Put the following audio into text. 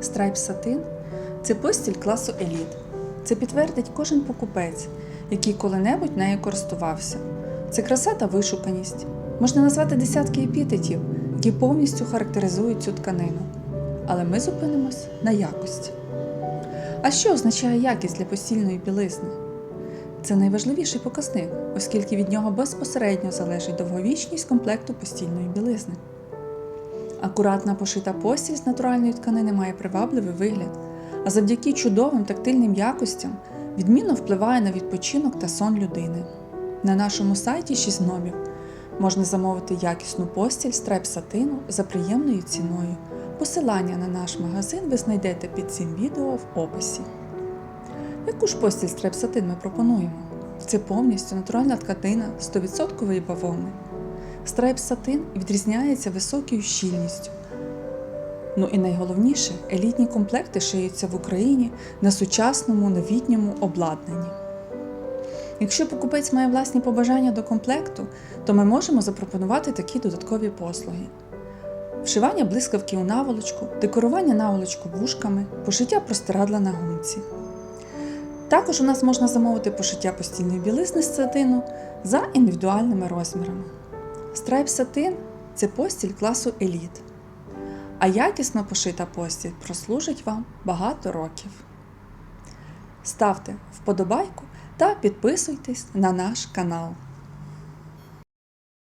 Страйп сатин це постіль класу еліт. Це підтвердить кожен покупець, який коли-небудь нею користувався. Це краса та вишуканість. Можна назвати десятки епітетів, які повністю характеризують цю тканину. Але ми зупинимось на якості. А що означає якість для постільної білизни? Це найважливіший показник, оскільки від нього безпосередньо залежить довговічність комплекту постільної білизни. Акуратна пошита постіль з натуральної тканини має привабливий вигляд, а завдяки чудовим тактильним якостям відмінно впливає на відпочинок та сон людини. На нашому сайті 6 номів можна замовити якісну постіль з треп-сатину за приємною ціною. Посилання на наш магазин ви знайдете під цим відео в описі. Яку ж постіль з треп-сатин ми пропонуємо? Це повністю натуральна тканина 100% бавовни. Страйп сатин відрізняється високою щільністю. Ну і найголовніше, елітні комплекти шиються в Україні на сучасному новітньому обладнанні. Якщо покупець має власні побажання до комплекту, то ми можемо запропонувати такі додаткові послуги: вшивання блискавки у наволочку, декорування наволочку вушками, пошиття простирадла на гумці. Також у нас можна замовити пошиття постільної білизни з сатину за індивідуальними розмірами. Страйп сатин це постіль класу еліт. А якісно пошита постіль прослужить вам багато років. Ставте вподобайку та підписуйтесь на наш канал.